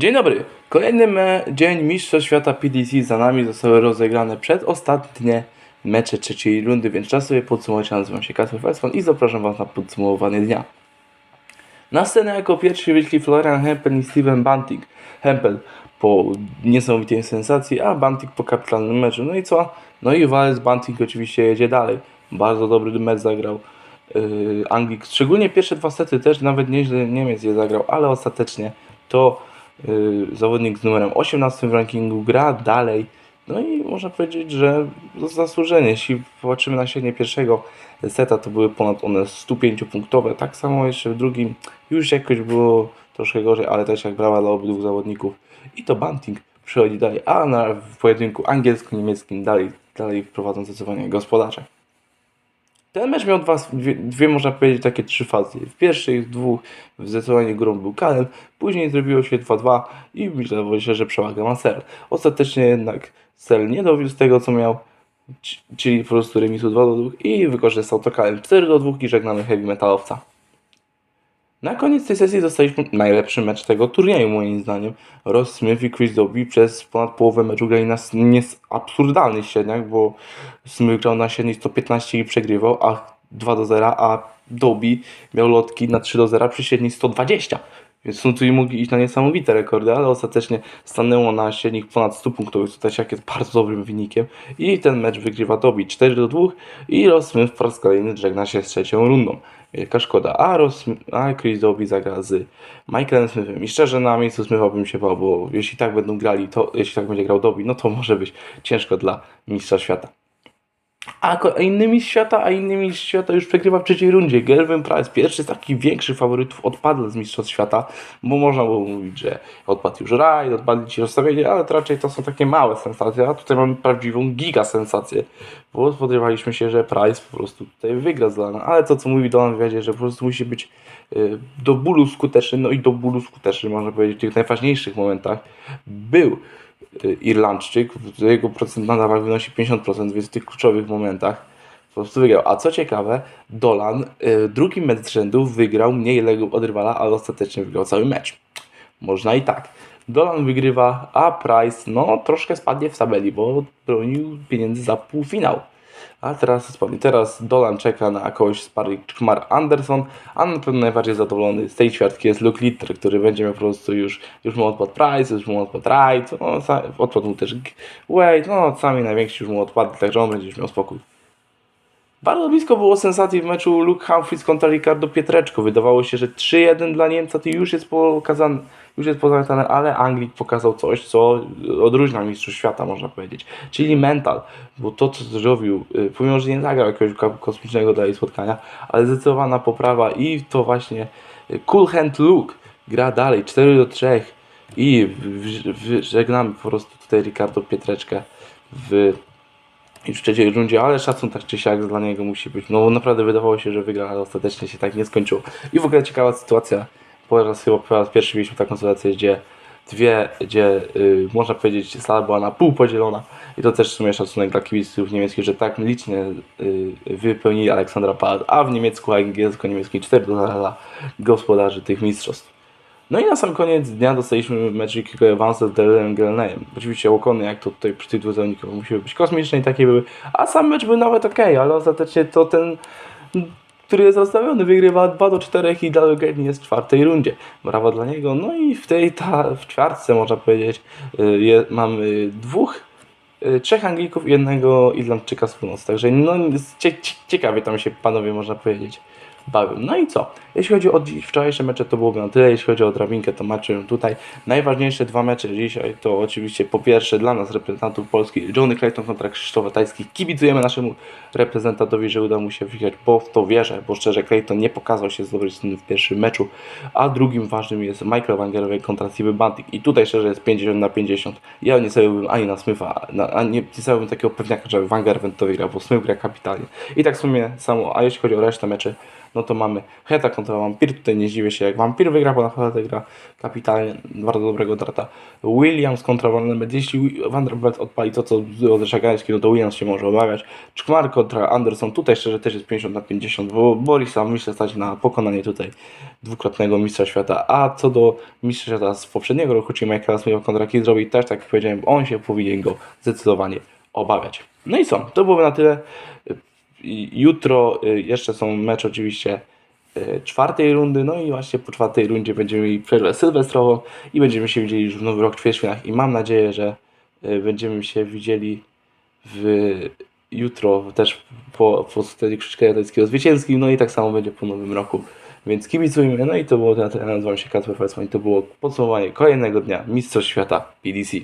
Dzień dobry. Kolejny me- dzień Mistrzostw Świata PDC za nami zostały rozegrane przedostatnie mecze trzeciej rundy, więc czas sobie podsumować. Nazywam się Kasper Westphal i zapraszam Was na podsumowanie dnia. Na scenę jako pierwszy wyszli Florian Hempel i Steven Bunting. Hempel po niesamowitej sensacji, a Bunting po kapitalnym meczu. No i co? No i Wales Bunting oczywiście jedzie dalej. Bardzo dobry mecz zagrał yy, Anglik. Szczególnie pierwsze dwa sety też nawet nieźle Niemiec je zagrał, ale ostatecznie to zawodnik z numerem 18 w rankingu gra dalej. No i można powiedzieć, że zasłużenie. Jeśli popatrzymy na średnie pierwszego seta, to były ponad one 105 punktowe. Tak samo jeszcze w drugim już jakoś było troszkę gorzej, ale też jak brawa dla obydwu zawodników. I to Bunting przychodzi dalej, a na, w pojedynku angielsko-niemieckim dalej, dalej prowadzą zdecydowanie gospodarze. Ten mecz miał dwa, dwie, dwie, można powiedzieć, takie trzy fazy. W pierwszych dwóch zdecydowanie grą był Kalem, później zrobiło się 2-2 i myślało się, że przewaga ma Sel. Ostatecznie jednak Sel nie dowiózł tego, co miał, czyli po prostu remisu 2 do 2 i wykorzystał to Kalem 4 do 2 i żegnamy heavy metalowca. Na koniec tej sesji dostaliśmy najlepszy mecz tego turnieju, moim zdaniem. Ross Smith i Chris Dobie przez ponad połowę meczu grali na absurdalnych średniach, bo Smith grał na średniej 115 i przegrywał, a 2 do 0, a Dobie miał lotki na 3 do 0 przy średniej 120. Więc są tu i mogli iść na niesamowite rekordy, ale ostatecznie stanęło na średnich ponad 100 punktów, co też jest bardzo dobrym wynikiem. I ten mecz wygrywa Dobie 4 do 2 i Ross Smith po raz kolejny żegna się z trzecią rundą. Wielka szkoda. A, a Chris Dobie zagra z Michaelem Smithem. I szczerze na miejscu Smitha się bał, bo jeśli tak będą grali, to jeśli tak będzie grał Dobie, no to może być ciężko dla mistrza świata. A ko- a inny mistrz świata, a inny mistrz świata już przegrywa w trzeciej rundzie. Gervin Price, pierwszy z takich większych faworytów, odpadł z mistrzostw świata, bo można było mówić, że odpadł już rajd, odpadli ci rozstawienie, ale to raczej to są takie małe sensacje, a tutaj mamy prawdziwą giga sensację, bo spodziewaliśmy się, że Price po prostu tutaj wygra z Lana, ale to co mówi Dolan w że po prostu musi być y, do bólu skuteczny, no i do bólu skuteczny, można powiedzieć, w tych najważniejszych momentach był Irlandczyk, jego procent nadal wynosi 50%, więc w tych kluczowych momentach po prostu wygrał. A co ciekawe, Dolan y, drugi mecz rzędu wygrał mniej legów od rywala, ale ostatecznie wygrał cały mecz. Można i tak. Dolan wygrywa, a Price no troszkę spadnie w tabeli, bo bronił pieniędzy za półfinał. A teraz. Teraz Dolan czeka na kogoś z pary Kmar Anderson, a na pewno najbardziej zadowolony z tej ćwiartki jest Luke Litter, który będzie miał po prostu już, już mu odpadł Price, już mu odpadł Wright, no, odpadł mu też Wade, no sami najwięksi już mu odpadli, także on będzie już miał spokój. Bardzo blisko było sensacji w meczu Luke Humphries kontra Ricardo Pietreczko. Wydawało się, że 3-1 dla Niemca to już jest pokazane, już jest pozamiatane, ale Anglik pokazał coś, co odróżnia mistrzów świata, można powiedzieć. Czyli mental, bo to, co zrobił, y, pomimo, że nie zagrał jakiegoś ko- kosmicznego dalej spotkania, ale zdecydowana poprawa i to właśnie y, Cool Hand Luke gra dalej, 4 do 3 i żegnamy po prostu tutaj Ricardo Pietreczkę w już w trzeciej rundzie, ale szacun tak czy siak dla niego musi być. No naprawdę wydawało się, że wygra, ale ostatecznie się tak nie skończyło. I w ogóle ciekawa sytuacja, po raz chyba po raz pierwszy mieliśmy taką sytuację, gdzie dwie, gdzie y, można powiedzieć sala była na pół podzielona i to też w sumie szacunek dla kibiców niemieckich, że tak licznie y, wypełnili Aleksandra Pałat, a w niemiecku, angielsko-niemieckim 4 do 0 dla gospodarzy tych mistrzostw. No i na sam koniec dnia dostaliśmy Rickiego Evansa z Darylem. Oczywiście okony, jak to tutaj przy tych dwóch zawodnikach musiały być kosmiczne i takie były, a sam mecz był nawet ok, ale ostatecznie to ten, który jest rozstawiony, wygrywa 2 do 4 i Gelney jest w czwartej rundzie. Brawo dla niego. No i w tej ta, w czwartce można powiedzieć y, je, mamy dwóch y, trzech Anglików i jednego Irlandczyka z północy. Także no, cie, ciekawie tam się panowie można powiedzieć bawią. No i co? Jeśli chodzi o wczorajsze mecze, to byłoby na tyle. Jeśli chodzi o drabinkę, to macie tutaj. Najważniejsze dwa mecze dzisiaj to oczywiście po pierwsze dla nas reprezentantów Polski Johnny Clayton kontra Krzysztofa Tajski. Kibicujemy naszemu reprezentantowi, że uda mu się wygrać, bo w to wierzę, bo szczerze Clayton nie pokazał się z dobrej strony w pierwszym meczu, a drugim ważnym jest Michael Wangerowy kontra Steve Bunting i tutaj szczerze jest 50 na 50. Ja nie stawiałbym ani na Smitha, na, a nie, nie takiego pewniaka, że Wangerven to wygra, bo Smith gra kapitalnie. I tak w sumie samo, a jeśli chodzi o resztę meczy, no to mamy Heta kontra Vampir, tutaj nie zdziwię się jak Vampir wygra, bo naprawdę gra kapitalnie, bardzo dobrego darta. Williams kontra Vanderbilt, jeśli Vanderbilt odpali to co z Szagański, no to Williams się może obawiać. Czkmar kontra Anderson, tutaj szczerze też jest 50 na 50, bo Borisa myślę stać na pokonanie tutaj dwukrotnego mistrza świata, a co do mistrza świata z poprzedniego roku, czyli Michaela Smitha kontra Kidrowi, też tak jak powiedziałem, on się powinien go zdecydowanie obawiać. No i co, to byłoby na tyle. Jutro y, jeszcze są mecze oczywiście y, czwartej rundy, no i właśnie po czwartej rundzie będziemy mieli przerwę sylwestrową i będziemy się widzieli już w Nowy Rok w Ćwierćfinach i mam nadzieję, że y, będziemy się widzieli w jutro też po, po wtedy Krzyżka Jadeckiego zwycięskim, no i tak samo będzie po Nowym Roku. Więc kibicujmy, no i to było na. Nazywam się Kacper Felsman i to było podsumowanie kolejnego dnia Mistrzostw Świata PDC.